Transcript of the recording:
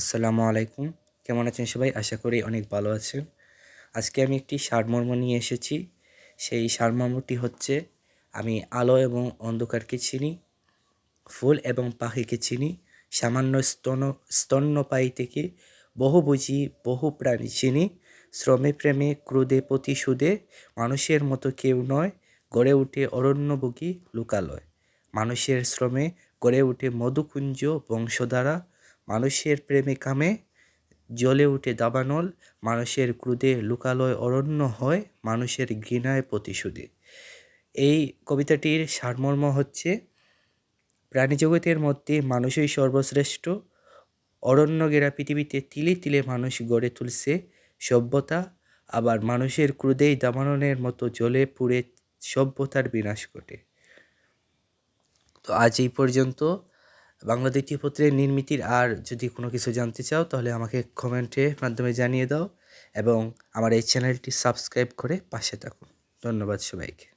আসসালামু আলাইকুম। কেমন আছেন সবাই? আশা করি অনেক ভালো আছেন। আজকে আমি একটি সারমর্ম নিয়ে এসেছি। সেই সারমর্মটি হচ্ছে, আমি আলো এবং অন্ধকারকে চিনি, ফুল এবং পাখিকে চিনি, সামান্য স্তন, স্তন্যপায়ী থেকে বহু বুঝি বহু প্রাণী চিনি, শ্রমে প্রেমে, ক্রোধে, প্রতিশোধে, মানুষের মতো কেউ নয়, গড়ে উঠে অরণ্যভোগী লোকালয়। মানুষের শ্রমে গড়ে উঠে মধুকুঞ্জ বংশধারা মানুষের প্রেমে কামে, জ্বলে উঠে দাবানল, মানুষের ক্রুদে লুকালয় অরণ্য হয়, মানুষের ঘৃণায় প্রতিশোধে। এই কবিতাটির সারমর্ম হচ্ছে, প্রাণীজগতের মধ্যে মানুষই সর্বশ্রেষ্ঠ, অরণ্য গেরা পৃথিবীতে তিলে তিলে মানুষ গড়ে তুলছে সভ্যতা, আবার মানুষের ক্রুদেই দাবাননের মতো জ্বলে পুড়ে সভ্যতার বিনাশ ঘটে। তো আজ এই পর্যন্ত। বাংলা দ্বিতীয় পত্রের নির্মিতির আর যদি কোনো কিছু জানতে চাও, তাহলে আমাকে কমেন্টে মাধ্যমে জানিয়ে দাও এবং আমার এই চ্যানেলটি সাবস্ক্রাইব করে পাশে থাকুন। ধন্যবাদ সবাইকে।